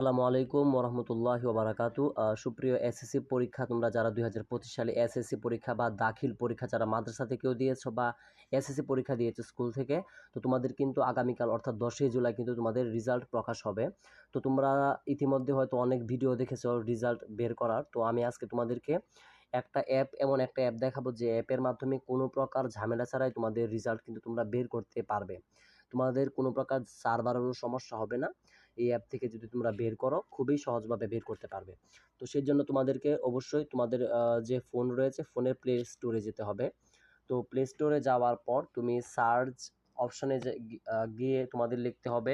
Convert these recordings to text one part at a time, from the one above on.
আসসালামু আলাইকুম ওরহমতুল্লাহি ওবারাকাতু। সুপ্রিয় এসএসসি পরীক্ষা, তোমরা যারা দুই হাজার পঁচিশ সালে এসএসসি পরীক্ষা বা দাখিল পরীক্ষা যারা মাদ্রাসা থেকেও দিয়েছ বা এসএসসি পরীক্ষা দিয়েছ স্কুল থেকে, তো তোমাদের কিন্তু আগামীকাল, অর্থাৎ দশই জুলাই কিন্তু তোমাদের রেজাল্ট প্রকাশ হবে। তো তোমরা ইতিমধ্যে হয়তো অনেক ভিডিও দেখেছ রেজাল্ট বের করার। তো আমি আজকে তোমাদেরকে একটা অ্যাপ এমন একটা অ্যাপ দেখাবো যে অ্যাপের মাধ্যমে কোনো প্রকার ঝামেলা ছাড়াই তোমাদের রেজাল্ট কিন্তু তোমরা বের করতে পারবে। তোমাদের কোনো প্রকার সার্ভারেরও সমস্যা হবে না। এই অ্যাপ থেকে যদি তোমরা বের করো, খুবই সহজভাবে বের করতে পারবে। তো সেই জন্য তোমাদেরকে অবশ্যই তোমাদের যে ফোন রয়েছে ফোনের প্লে স্টোরে যেতে হবে। তো প্লে স্টোরে যাওয়ার পর তুমি সার্চ অপশনে গিয়ে তোমাদের লিখতে হবে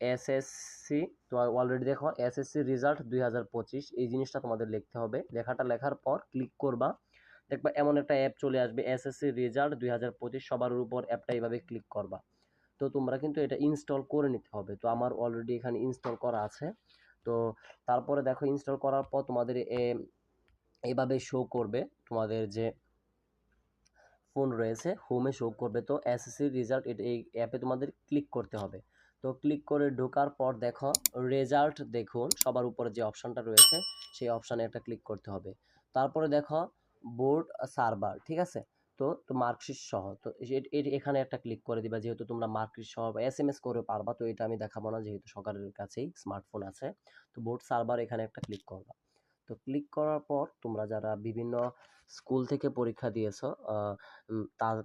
এসএসসি তোমার অলরেডি দেখো এসএসসি রেজাল্ট দুই হাজার পঁচিশ, এই জিনিসটা তোমাদের লিখতে হবে। লেখাটা লেখার পর ক্লিক করবা। দেখবা এমন একটা অ্যাপ চলে আসবে এসএসসি রেজাল্ট দুই হাজার পঁচিশ, সবার উপর অ্যাপটা এইভাবে ক্লিক করবা। তো তোমরা কিন্তু এটা ইনস্টল করে নিতে হবে। তো আমার অলরেডি এখানে ইনস্টল করা আছে। তো তারপরে দেখো ইনস্টল করার পর তোমাদের এ- এইভাবে শো করবে। তোমাদের যে ফোন রয়েছে হোমে শো করবে। তো এসএসসি রেজাল্ট এটা এই অ্যাপে তোমাদের ক্লিক করতে হবে। তো ক্লিক করে ঢোকার পর দেখো রেজাল্ট দেখুন, সবার উপরে যে অপশানটা রয়েছে, সেই অপশানে একটা ক্লিক করতে হবে। তারপরে দেখো বোর্ড সার্ভার ঠিক আছে? তো তো মার্কশিট সহ। তো এখানে একটা ক্লিক করে দিবা। যেহেতু তোমরা মার্কশিট সহ এস এম এস করে পারবা, তো এটা আমি দেখাবো না যেহেতু সকালের কাছেই স্মার্টফোন আছে। তো বোর্ড সার্ভার এখানে একটা ক্লিক করবা। তো ক্লিক করার পর তোমরা যারা বিভিন্ন স্কুল থেকে পরীক্ষা দিয়েছ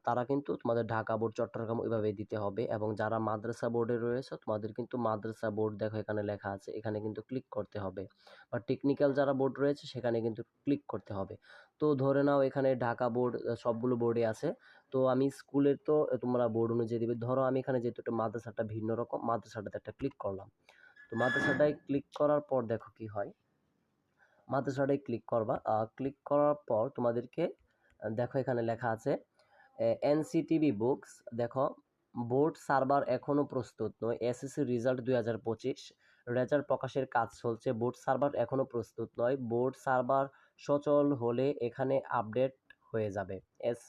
তারা কিন্তু তোমাদের ঢাকা বোর্ড চট্টগ্রাম ওইভাবে দিতে হবে এবং যারা মাদ্রাসা বোর্ডে রয়েছে, তোমাদের কিন্তু মাদ্রাসা বোর্ড দেখো এখানে লেখা আছে, এখানে কিন্তু ক্লিক করতে হবে। বা টেকনিক্যাল যারা বোর্ড রয়েছে, সেখানে কিন্তু ক্লিক করতে হবে। তো ধরে নাও এখানে ঢাকা বোর্ড সবগুলো বোর্ডে আছে। তো আমি স্কুলের তো তোমরা বোর্ড অনুযায়ী দিবে। ধরো আমি এখানে যেহেতু একটা মাদ্রাসাটা ভিন্ন রকম, মাদ্রাসাটাতে একটা ক্লিক করলাম। তো মাদ্রাসাটায় ক্লিক করার পর দেখো কি হয়? মাদ্রাসাটায় ক্লিক করবা। ক্লিক করার পর তোমাদেরকে দেখো এখানে লেখা আছে এনসিটিভি বুকস, দেখো, বোর্ড সার্ভার এখনও প্রস্তুত নয়, এসএসসি রেজাল্ট দুই হাজার পঁচিশ, রেজাল্ট প্রকাশের কাজ চলছে, বোর্ড সার্ভার এখনও প্রস্তুত নয়, বোর্ড সার্ভার সচল হলে এখানে আপডেট হয়ে যাবে। এস,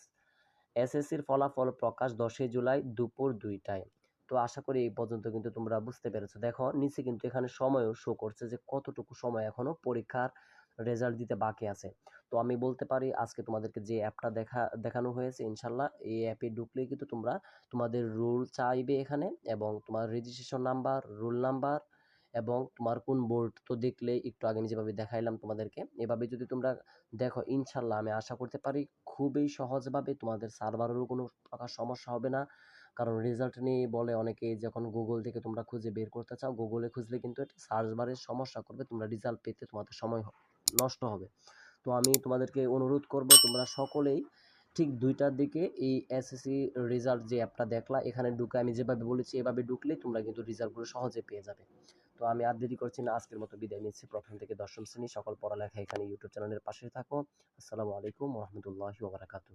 এসএসসির ফলাফল প্রকাশ দশই জুলাই দুপুর দুইটায়। তো আশা করি এই পর্যন্ত কিন্তু তোমরা বুঝতে পেরেছ। দেখো, নিচে কিন্তু এখানে সময়ও শো করছে যে কতটুকু সময় এখনও পরীক্ষার রেজাল্ট দিতে বাকি আছে। তো আমি বলতে পারি, আজকে তোমাদেরকে যে অ্যাপটা দেখা, দেখানো হয়েছে, ইনশাল্লাহ এই অ্যাপে ঢুকলে কিন্তু তোমরা তোমাদের রুল চাইবে এখানে এবং তোমার রেজিস্ট্রেশন নাম্বার রুল নাম্বার এবং তোমার কোন বোর্ড তো দেখলে একটু আগে আমি যেভাবে দেখাইলাম তোমাদেরকে, এভাবে যদি তোমরা দেখো, ইনশাল্লাহ আমি আশা করতে পারি খুবই সহজভাবে তোমাদের সার্ভারেরও কোনো প্রকার সমস্যা হবে না। কারণ রেজাল্ট নিয়ে বলে অনেকে যখন গুগল থেকে তোমরা খুঁজে বের করতে চাও গুগলে খুঁজলে কিন্তু এটা সার্চ সমস্যা করবে, তোমরা রেজাল্ট পেতে তোমাদের সময় নষ্ট হবে। তো আমি তোমাদেরকে অনুরোধ করব, তোমরা সকলেই ঠিক দুইটার দিকে এই এসএসসি রেজাল্ট যে অ্যাপটা দেখলা, এখানে ঢুকে আমি যেভাবে বলেছি, এভাবে ঢুকলে তোমরা কিন্তু রেজাল্টগুলো সহজে পেয়ে যাবে। তো আমি আর দেরি করছি না, আজকের মতো বিদায় নিচ্ছি। প্রথম থেকে দশম শ্রেণি, সকল পড়ালেখা এখানে ইউটিউব চ্যানেলের পাশে থাকো। আসসালামু আলাইকুম রহমতুল্লাহি ওবরাকাতু